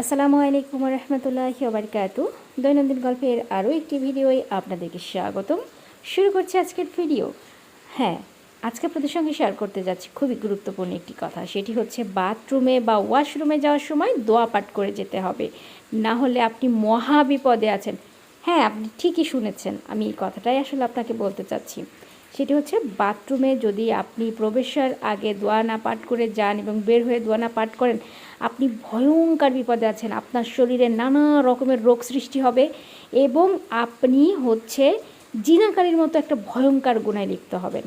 আসসালামু আলাইকুম রহমতুল্লাহ বারকাত দৈনন্দিন গল্পের আরও একটি ভিডিওয় আপনাদেরকে স্বাগতম। শুরু করছি আজকের ভিডিও। হ্যাঁ আজকে আপনাদের সঙ্গে শেয়ার করতে যাচ্ছি খুবই গুরুত্বপূর্ণ একটি কথা। সেটি হচ্ছে বাথরুমে বা ওয়াশরুমে যাওয়ার সময় দোয়া পাঠ করে যেতে হবে। না হলে আপনি মহা বিপদে আছেন। হ্যাঁ আপনি ঠিকই শুনেছেন। আমি এই কথাটাই আসলে আপনাকে বলতে চাচ্ছি। সেটি হচ্ছে বাথরুমে যদি আপনি প্রবেশের আগে দোয়ানা পাঠ করে যান এবং বের হয়ে দোয়ানা পাঠ করেন, আপনি ভয়ঙ্কর বিপদে আছেন। আপনার শরীরে নানা রকমের রোগ সৃষ্টি হবে এবং আপনি হচ্ছে জিনাকারীর মতো একটা ভয়ঙ্কর গুণায় লিপ্ত হবেন।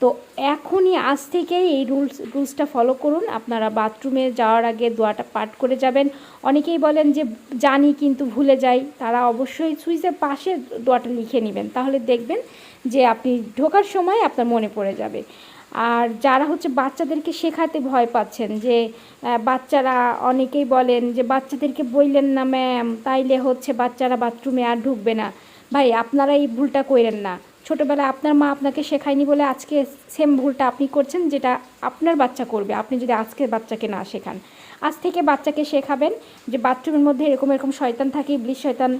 তো এখনই আজ থেকেই এই রুলস, রুলসটা ফলো করুন। আপনারা বাথরুমে যাওয়ার আগে দোয়াটা পাঠ করে যাবেন। অনেকেই বলেন যে, জানি কিন্তু ভুলে যাই। তারা অবশ্যই সুইচের পাশে দোয়াটা লিখে নেবেন। তাহলে দেখবেন যে আপনি ঢোকার সময় আপনার মনে পড়ে যাবে। আর যারা হচ্ছে বাচ্চাদেরকে শেখাতে ভয় পাচ্ছেন যে বাচ্চারা অনেকেই বলেন যে, বাচ্চাদেরকে বললেন না ম্যাম তাইলে হচ্ছে বাচ্চারা বাথরুমে আর ঢুকবে না। ভাই, আপনারা এই ভুলটা করেন না। ছোটোবেলায় আপনার মা আপনাকে শেখায়নি বলে আজকে সেম ভুলটা আপনি করছেন যেটা আপনার বাচ্চা করবে। আপনি যদি আজকে বাচ্চাকে না শেখান। আজ থেকে বাচ্চাকে শেখাবেন যে বাথরুমের মধ্যে এরকম এরকম শয়তান থাকে ইবলিশ শয়তান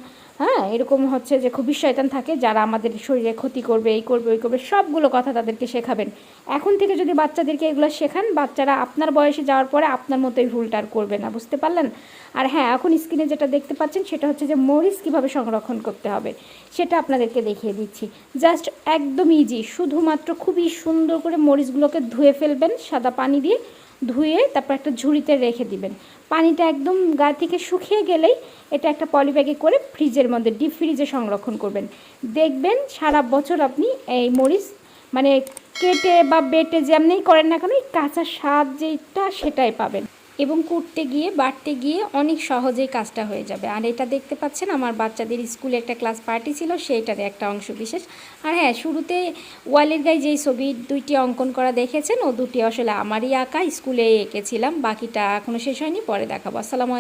হ্যাঁ? এরকম হচ্ছে যে খুবই শয়তান থাকে, যারা আমাদের শরীরে ক্ষতি করবে, এই করবে, ওই করবে, সবগুলো কথা তাদেরকে শেখাবেন। এখন থেকে যদি বাচ্চাদেরকে এগুলো শেখান, বাচ্চারা আপনার বয়সে যাওয়ার পরে আপনার মতো এই ভুলটা আর করবে না, বুঝতে পারলেন? আর হ্যাঁ এখন স্ক্রিনে যেটা দেখতে পাচ্ছেন, সেটা হচ্ছে যে মরিচ কীভাবে সংরক্ষণ করতে হবে, সেটা আপনাদেরকে দেখিয়ে দিচ্ছি। জাস্ট একদম ইজি শুধুমাত্র খুবই সুন্দর করে মরিচগুলোকে ধুয়ে ফেলবেন, সাদা পানি দিয়ে ধুয়ে তারপর একটা ঝুড়িতে রেখে দিবেন। পানিটা একদম গা থেকে শুকিয়ে গেলেই এটা একটা পলিব্যাগে করে ফ্রিজের মধ্যে ডিপ ফ্রিজে সংরক্ষণ করবেন। দেখবেন সারা বছর আপনি এই মরিচ মানে কেটে বা বেটে যেমনি করেন না কেন কাঁচা স্বাদ যেটা সেটাই পাবেন। এবং করতে গিয়ে, বাড়তে গিয়ে অনেক সহজেই কাজটা হয়ে যাবে। আর এটা দেখতে পাচ্ছেন, আমার বাচ্চাদের স্কুলে একটা ক্লাস পার্টি ছিল সেইটার একটা অংশ বিশেষ। আর হ্যাঁ শুরুতে ওয়ালের গায়ে যেই ছবি দুইটি অঙ্কন করা দেখেছেন, ও দুটি আসলে আমারই আঁকা স্কুলে এঁকেছিলাম, বাকিটা এখনও শেষ হয়নি, পরে দেখাবো। আসসালামু